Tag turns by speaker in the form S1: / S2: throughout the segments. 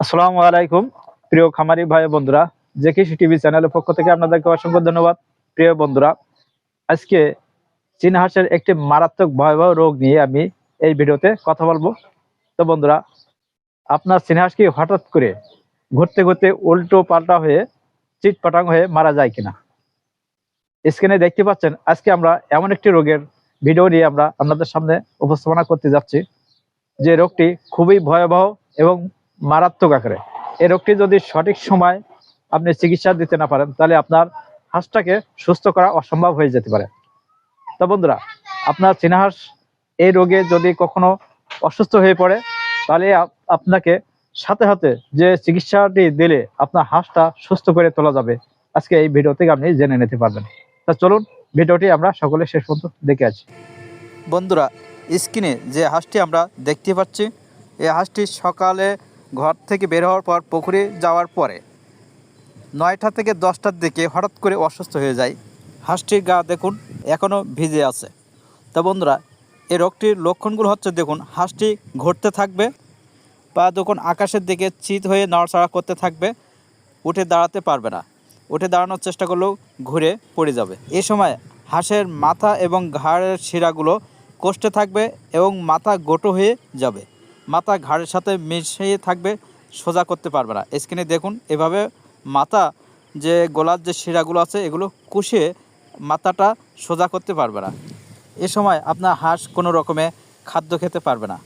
S1: আসসালামু আলাইকুম, প্রিয় খামারি ভাই বন্ধুরা। যে কৃষি টিভি চ্যানেলের পক্ষ থেকে আপনাদেরকে অসংখ্য ধন্যবাদ, প্রিয় বন্ধুরা। আজকে চীন হাঁসের একটি মারাত্মক ভয়াবহ রোগ নিয়ে আমি এই ভিডিওতে কথা বলব। তো বন্ধুরা, আপনার চীন হাঁস কি হঠাৎ করে ঘুরতে ঘুরতে উল্টো পাল্টা হয়ে চিটপাটাং হয়ে মারা যায় কিনা? স্ক্রিনে দেখতে পাচ্ছেন, আজকে আমরা এমন একটি রোগের ভিডিও নিয়ে আমরা আপনাদের সামনে উপস্থাপনা করতে যাচ্ছি। যে রোগটি খুবই ভয়াবহ এবং মারাত্মক আকারে। এই রোগটি যদি সঠিক সময় আপনি চিকিৎসা দিতে না পারেন, তাহলে আপনার হাঁসটাকে সুস্থ করা অসম্ভব হয়ে যেতে পারে। তো বন্ধুরা, আপনার চীনা হাঁস এই রোগে যদি কখনো অসুস্থ হয়ে পড়ে, তাহলে আপনাকে সাথে সাথে যে চিকিৎসাটি দিলে আপনার হাঁসটা সুস্থ করে তোলা যাবে। আজকে এই ভিডিও থেকে আপনি জেনে নিতে পারবেন। তা চলুন, ভিডিওটি আমরা সকলে শেষ পর্যন্ত দেখে আছি
S2: বন্ধুরা, স্ক্রিনে যে হাঁসটি আমরা দেখতে পাচ্ছি, এই হাঁসটি সকালে ঘর থেকে বের হওয়ার পর পুকুরে যাওয়ার পরে নয়টা থেকে দশটার দিকে হঠাৎ করে অসুস্থ হয়ে যায়। হাঁসটির গা দেখুন এখনও ভিজে আছে। তো বন্ধুরা এই রোগটির লক্ষণগুলো হচ্ছে দেখুন, হাঁসটি ঘুরতে থাকবে বা যখন আকাশের দিকে চিত হয়ে নড়াচড়া করতে থাকবে, উঠে দাঁড়াতে পারবে না। উঠে দাঁড়ানোর চেষ্টা করলেও ঘুরে পড়ে যাবে। এই সময় হাঁসের মাথা এবং ঘাড়ের শিরাগুলো কষ্টে থাকবে এবং মাথা গোটো হয়ে যাবে। মাথা ঘাড়ের সাথে মিশিয়ে থাকবে, সোজা করতে পারবে না। স্ক্রিনে দেখুন, এভাবে মাথা যে গলার যে শিরাগুলো আছে, এগুলো কুষিয়ে মাথাটা সোজা করতে পারবে না। এ সময় আপনার হাঁস কোনো রকমে খাদ্য খেতে পারবে না।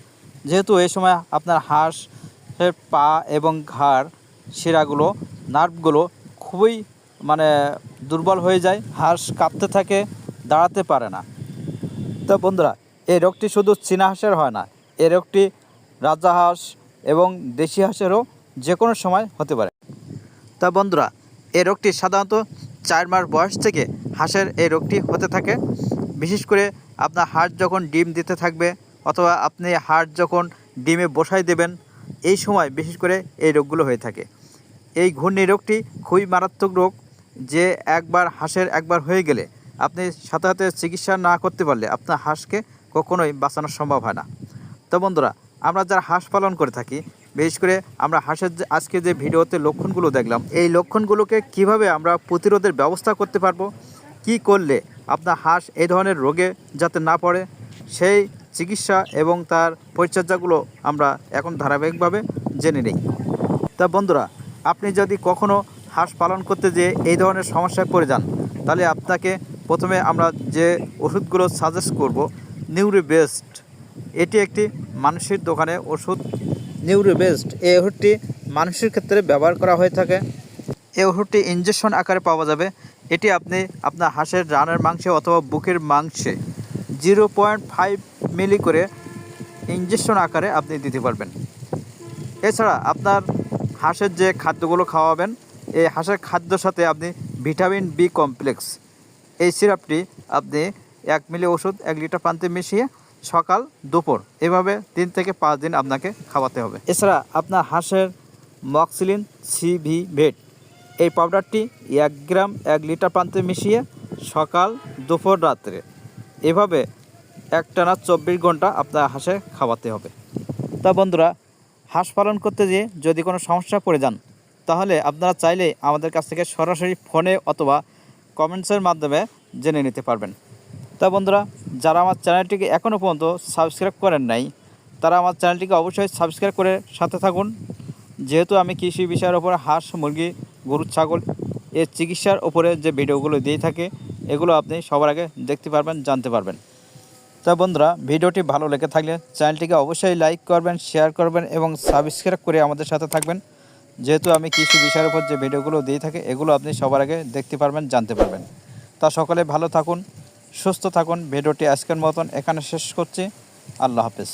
S2: যেহেতু এই সময় আপনার হাঁসের পা এবং ঘাড়, শিরাগুলো, নার্ভগুলো খুবই মানে দুর্বল হয়ে যায়, হাঁস কাঁপতে থাকে, দাঁড়াতে পারে না। তো বন্ধুরা, এই রোগটি শুধু চীনা হাঁসের হয় না, এই রোগটি রাজাহাঁস এবং দেশি হাঁসেরও যে কোনো সময় হতে পারে। তা বন্ধুরা এই রোগটি সাধারণত চার মাস বয়স থেকে হাঁসের এই রোগটি হতে থাকে। বিশেষ করে আপনার হাঁস যখন ডিম দিতে থাকবে অথবা আপনি হাঁস যখন ডিমে বসাই দেবেন, এই সময় বিশেষ করে এই রোগগুলো হয়ে থাকে। এই ঘূর্ণি রোগটি খুবই মারাত্মক রোগ যে একবার হাঁসের একবার হয়ে গেলে আপনি সাথে সাথে চিকিৎসা না করতে পারলে আপনার হাঁসকে কখনোই বাঁচানো সম্ভব হয় না। তো বন্ধুরা আমরা যারা হাঁস পালন করে থাকি, বিশেষ করে আমরা হাঁসের আজকে যে ভিডিওতে লক্ষণগুলো দেখলাম, এই লক্ষণগুলোকে কীভাবে আমরা প্রতিরোধের ব্যবস্থা করতে পারব? কি করলে আপনার হাঁস এই ধরনের রোগে যাতে না পড়ে? সেই চিকিৎসা এবং তার পরিচর্যাগুলো আমরা এখন ধারাবাহিকভাবে জেনে নিই। তা বন্ধুরা, আপনি যদি কখনো হাঁস পালন করতে যেয়ে এই ধরনের সমস্যায় পড়ে যান, তাহলে আপনাকে প্রথমে আমরা যে ওষুধগুলো সাজেস্ট করব নিউরি বেস্ট এটি একটি মানুষের দোকানে ওষুধ নিউরি বেস্ট এই ওষুধটি মানুষের ক্ষেত্রে ব্যবহার করা হয়ে থাকে। এই ওষুধটি ইঞ্জেকশন আকারে পাওয়া যাবে। এটি আপনি আপনার হাঁসের রানের মাংসে অথবা বুকের মাংসে জিরো পয়েন্ট ফাইভ মিলি করে ইঞ্জেকশন আকারে আপনি দিতে পারবেন। এছাড়া আপনার হাঁসের যে খাদ্যগুলো খাওয়াবেন এই হাঁসের খাদ্যর সাথে আপনি ভিটামিন বি কমপ্লেক্স। এই সিরাপটি আপনি এক মিলি ওষুধ এক লিটার পানিতে মিশিয়ে সকাল, দুপুর, এভাবে তিন থেকে পাঁচ দিন আপনাকে খাওয়াতে হবে। এছাড়া আপনার হাঁসের মক্সিলিন সিভি ভেট এই পাউডারটি এক গ্রাম, এক লিটার পানিতে মিশিয়ে সকাল, দুপুর, রাত্রে, এভাবে একটানা চব্বিশ ঘণ্টা আপনার হাঁসে খাওয়াতে হবে। তা বন্ধুরা, হাঁস পালন করতে যেয়ে যদি কোনো সমস্যা পড়ে যান, তাহলে আপনারা চাইলে আমাদের কাছ থেকে সরাসরি ফোনে অথবা কমেন্টসের মাধ্যমে জেনে নিতে পারবেন। তা বন্ধুরা, যারা আমার চ্যানেলটিকে এখনও পর্যন্ত সাবস্ক্রাইব করেন নাই, তারা আমার চ্যানেলটিকে অবশ্যই সাবস্ক্রাইব করে সাথে থাকুন। যেহেতু আমি কৃষি বিষয়ের ওপর হাঁস, মুরগি, গরু, ছাগল এর চিকিৎসার ওপরে যে ভিডিওগুলো দিয়ে থাকে, এগুলো আপনি সবার আগে দেখতে পারবেন, জানতে পারবেন। তা বন্ধুরা, ভিডিওটি ভালো লেগে থাকলে চ্যানেলটিকে অবশ্যই লাইক করবেন, শেয়ার করবেন এবং সাবস্ক্রাইব করে আমাদের সাথে থাকবেন। যেহেতু আমি কৃষি বিষয়ের উপর যে ভিডিওগুলো দিয়ে থাকি, এগুলো আপনি সবার আগে দেখতে পারবেন, জানতে পারবেন। তা সকলে ভালো থাকুন সুস্থ থাকুন ভিডিওটি আজকের মতন এখানে শেষ করছি। আল্লাহ হাফেজ।